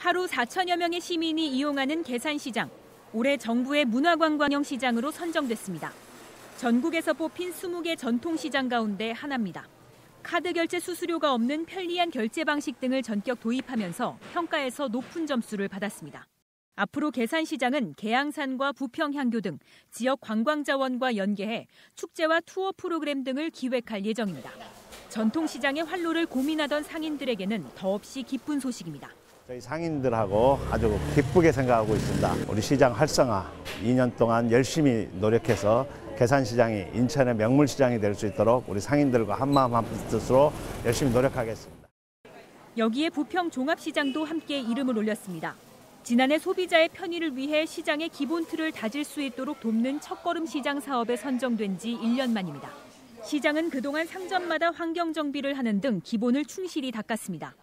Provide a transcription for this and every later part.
하루 4천여 명의 시민이 이용하는 계산시장. 올해 정부의 문화관광형 시장으로 선정됐습니다. 전국에서 뽑힌 20개 전통시장 가운데 하나입니다. 카드 결제 수수료가 없는 편리한 결제 방식 등을 전격 도입하면서 평가에서 높은 점수를 받았습니다. 앞으로 계산시장은 계양산과 부평향교 등 지역 관광자원과 연계해 축제와 투어 프로그램 등을 기획할 예정입니다. 전통시장의 활로를 고민하던 상인들에게는 더없이 기쁜 소식입니다. 저희 상인들하고 아주 기쁘게 생각하고 있습니다. 우리 시장 활성화 2년 동안 열심히 노력해서 계산시장이 인천의 명물시장이 될 수 있도록 우리 상인들과 한마음 한뜻으로 열심히 노력하겠습니다. 여기에 부평 종합시장도 함께 이름을 올렸습니다. 지난해 소비자의 편의를 위해 시장의 기본 틀을 다질 수 있도록 돕는 첫걸음 시장 사업에 선정된 지 1년 만입니다. 시장은 그동안 상점마다 환경 정비를 하는 등 기본을 충실히 닦았습니다.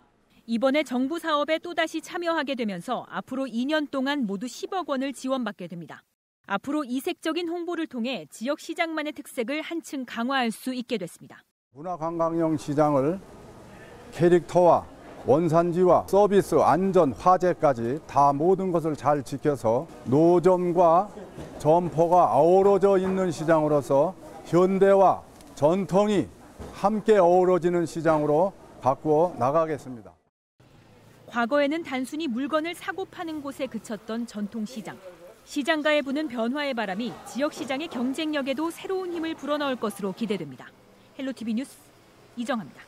이번에 정부 사업에 또다시 참여하게 되면서 앞으로 2년 동안 모두 10억 원을 지원받게 됩니다. 앞으로 이색적인 홍보를 통해 지역 시장만의 특색을 한층 강화할 수 있게 됐습니다. 문화관광형 시장을 캐릭터와 원산지와 서비스, 안전, 화재까지 다 모든 것을 잘 지켜서 노점과 점포가 어우러져 있는 시장으로서 현대와 전통이 함께 어우러지는 시장으로 바꾸어 나가겠습니다. 과거에는 단순히 물건을 사고 파는 곳에 그쳤던 전통시장. 시장가에 부는 변화의 바람이 지역 시장의 경쟁력에도 새로운 힘을 불어넣을 것으로 기대됩니다. 헬로티비 뉴스 이정합니다.